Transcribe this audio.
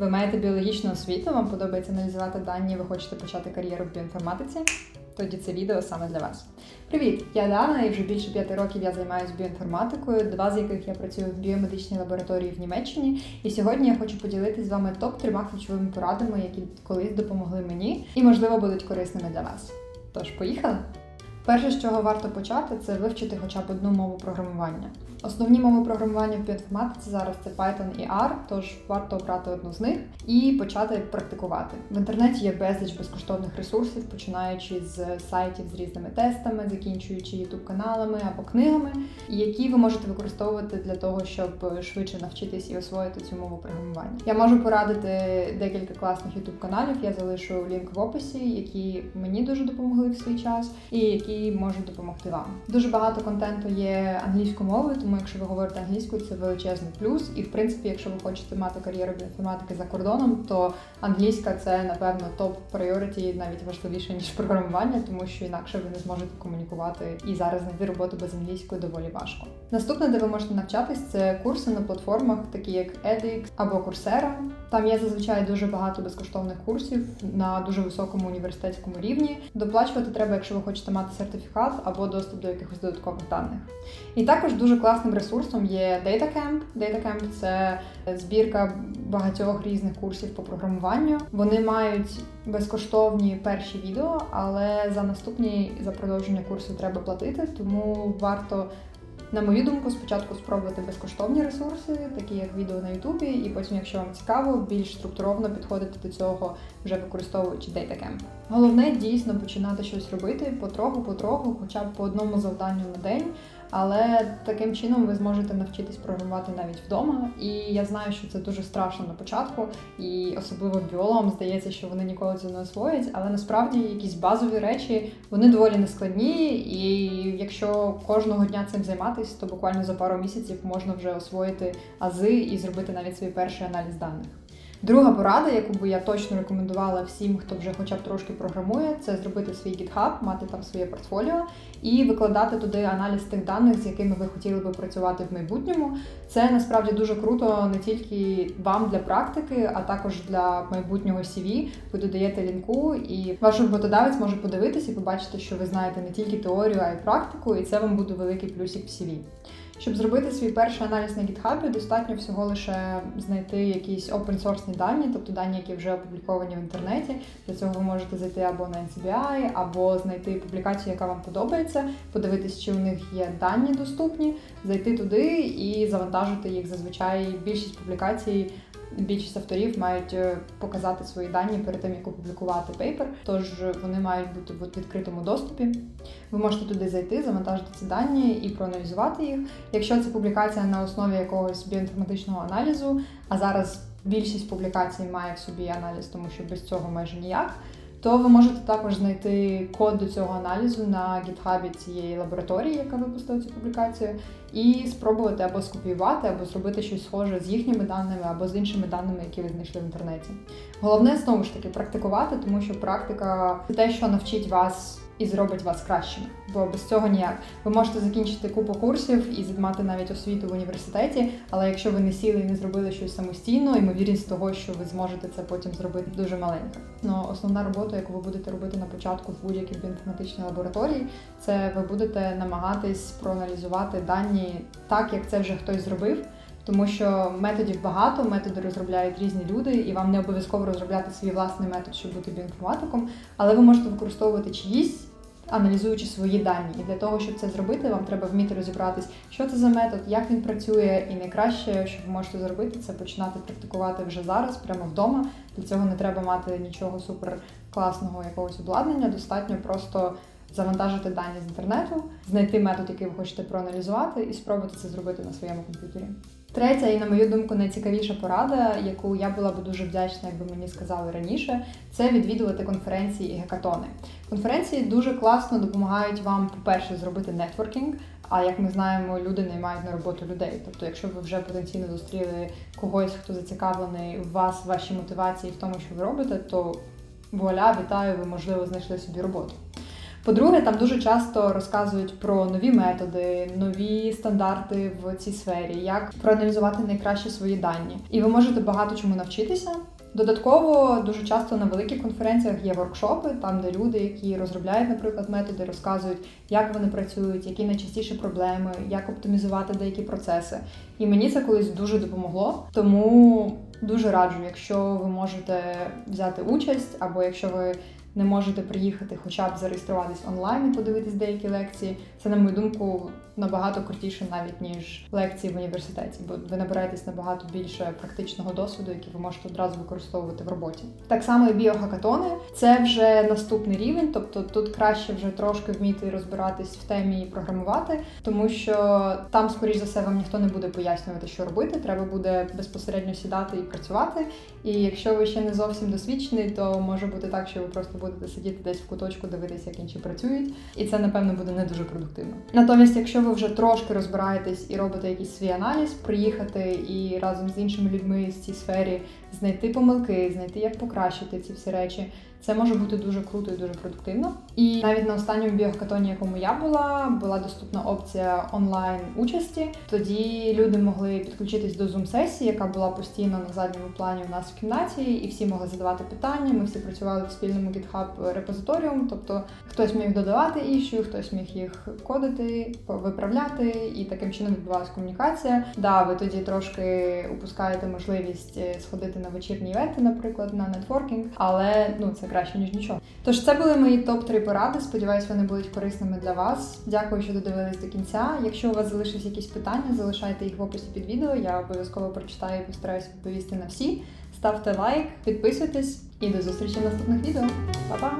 Ви маєте біологічну освіту, вам подобається аналізувати дані, ви хочете почати кар'єру в біоінформатиці? Тоді це відео саме для вас. Привіт! Я Дана, і вже більше п'яти років я займаюся біоінформатикою, два з яких я працюю в біомедичній лабораторії в Німеччині. І сьогодні я хочу поділитися з вами топ трьома ключовими порадами, які колись допомогли мені і, можливо, будуть корисними для вас. Тож, поїхали! Перше, з чого варто почати, це вивчити хоча б одну мову програмування. Основні мови програмування в біоінформатиці зараз це Python і R, тож варто обрати одну з них і почати практикувати. В інтернеті є безліч безкоштовних ресурсів, починаючи з сайтів з різними тестами, закінчуючи youtube каналами або книгами, які ви можете використовувати для того, щоб швидше навчитись і освоїти цю мову програмування. Я можу порадити декілька класних youtube каналів. Я залишу лінк в описі, які мені дуже допомогли в свій час, і які можуть допомогти вам. Дуже багато контенту є англійською мовою, тому якщо ви говорите англійською, це величезний плюс. І в принципі, якщо ви хочете мати кар'єру інформатики за кордоном, то англійська це напевно топ пріоріті, навіть важливіше ніж програмування, тому що інакше ви не зможете комунікувати і зараз знайти роботу без англійської доволі важко. Наступне, де ви можете навчатись, це курси на платформах, такі як edX або Coursera. Там є зазвичай дуже багато безкоштовних курсів на дуже високому університетському рівні. Доплачувати треба, якщо ви хочете мати сертифікат або доступ до якихось додаткових даних. І також дуже класним ресурсом є DataCamp. DataCamp – це збірка багатьох різних курсів по програмуванню. Вони мають безкоштовні перші відео, але за наступні за продовження курсу треба платити, тому варто. На мою думку, спочатку спробувати безкоштовні ресурси, такі як відео на Ютубі, і потім, якщо вам цікаво, більш структуровано підходити до цього, вже використовуючи DataCamp. Головне дійсно починати щось робити потроху, потроху, хоча б по одному завданню на день. Але таким чином ви зможете навчитись програмувати навіть вдома. І я знаю, що це дуже страшно на початку, і особливо біологам здається, що вони ніколи це не освоять. Але насправді якісь базові речі вони доволі нескладні, і якщо кожного дня цим займатися, то буквально за пару місяців можна вже освоїти ази і зробити навіть свій перший аналіз даних. Друга порада, яку би я точно рекомендувала всім, хто вже хоча б трошки програмує, це зробити свій GitHub, мати там своє портфоліо і викладати туди аналіз тих даних, з якими ви хотіли би працювати в майбутньому. Це насправді дуже круто не тільки вам для практики, а також для майбутнього CV. Ви додаєте лінку, і ваш роботодавець може подивитися і побачити, що ви знаєте не тільки теорію, а й практику, і це вам буде великий плюсик в CV. Щоб зробити свій перший аналіз на GitHub, достатньо всього лише знайти якісь open-source дані, тобто дані, які вже опубліковані в інтернеті. Для цього ви можете зайти або на NCBI, або знайти публікацію, яка вам подобається, подивитись, чи у них є дані доступні, зайти туди і завантажити їх. Зазвичай більшість публікацій. Більшість авторів мають показати свої дані перед тим, як опублікувати пейпер, тож вони мають бути в відкритому доступі. Ви можете туди зайти, завантажити ці дані і проаналізувати їх. Якщо це публікація на основі якогось біоінформатичного аналізу, а зараз більшість публікацій має в собі аналіз, тому що без цього майже ніяк. То ви можете також знайти код до цього аналізу на гітхабі цієї лабораторії, яка випустила цю публікацію, і спробувати або скопіювати, або зробити щось схоже з їхніми даними, або з іншими даними, які ви знайшли в інтернеті. Головне знову ж таки практикувати, тому що практика те, що навчить вас. І зробить вас кращими, бо без цього ніяк. Ви можете закінчити купу курсів і мати навіть освіту в університеті, але якщо ви не сіли і не зробили щось самостійно, ймовірність того, що ви зможете це потім зробити, дуже маленька. Ну, основна робота, яку ви будете робити на початку в будь-якій біоінформатичній лабораторії, це ви будете намагатись проаналізувати дані так, як це вже хтось зробив. Тому що методів багато, методи розробляють різні люди, і вам не обов'язково розробляти свій власний метод, щоб бути біоінформатиком, але ви можете використовувати чиїсь, аналізуючи свої дані. І для того, щоб це зробити, вам треба вміти розібратись, що це за метод, як він працює, і найкраще, що ви можете зробити, це починати практикувати вже зараз, прямо вдома. Для цього не треба мати нічого супер класного якогось обладнання. Достатньо просто. Завантажити дані з інтернету, знайти метод, який ви хочете проаналізувати, і спробувати це зробити на своєму комп'ютері. Третя, і, на мою думку, найцікавіша порада, яку я була б дуже вдячна, якби мені сказали раніше, це відвідувати конференції і гекатони. Конференції дуже класно допомагають вам, по-перше, зробити нетворкінг. А як ми знаємо, люди наймають на роботу людей. Тобто, якщо ви вже потенційно зустріли когось, хто зацікавлений в вас, в вашій мотивації, в тому, що ви робите, то вуаля, вітаю, ви можливо знайшли собі роботу. По-друге, там дуже часто розказують про нові методи, нові стандарти в цій сфері, як проаналізувати найкраще свої дані. І ви можете багато чому навчитися. Додатково дуже часто на великих конференціях є воркшопи, там де люди, які розробляють, наприклад, методи, розказують, як вони працюють, які найчастіші проблеми, як оптимізувати деякі процеси. І мені це колись дуже допомогло. Тому дуже раджу, якщо ви можете взяти участь, або якщо ви не можете приїхати, хоча б зареєструватись онлайн і подивитись деякі лекції. Це, на мою думку, набагато крутіше навіть ніж лекції в університеті, бо ви набираєтесь набагато більше практичного досвіду, який ви можете одразу використовувати в роботі. Так само і біохакатони це вже наступний рівень, тобто тут краще вже трошки вміти розбиратись в темі і програмувати, тому що там, скоріш за все, вам ніхто не буде пояснювати, що робити. Треба буде безпосередньо сідати і працювати. І якщо ви ще не зовсім досвідчений, то може бути так, що ви просто будете сидіти десь в куточку, дивитися, як інші працюють, і це напевно буде не дуже продуктивно. Натомість, якщо ви вже трошки розбираєтесь і робите якийсь свій аналіз, приїхати і разом з іншими людьми з цій сфері знайти помилки, знайти, як покращити ці всі речі. Це може бути дуже круто і дуже продуктивно. І навіть на останньому біохакатоні, якому я була, була доступна опція онлайн участі. Тоді люди могли підключитись до zoom сесії, яка була постійно на задньому плані у нас в кімнаті, і всі могли задавати питання. Ми всі працювали в спільному GitHub репозиторіум, тобто хтось міг додавати іщу, хтось міг їх кодити, виправляти, і таким чином відбувалася комунікація. Да, ви тоді трошки упускаєте можливість е, сходити на вечірні івенти, наприклад, на нетворкінг, але ну краще ніж нічого. Тож це були мої топ 3 поради. Сподіваюсь, вони будуть корисними для вас. Дякую, що додивились до кінця. Якщо у вас залишились якісь питання, залишайте їх в описі під відео. Я обов'язково прочитаю і постараюся відповісти на всі. Ставте лайк, підписуйтесь і до зустрічі в наступних відео. Па-па!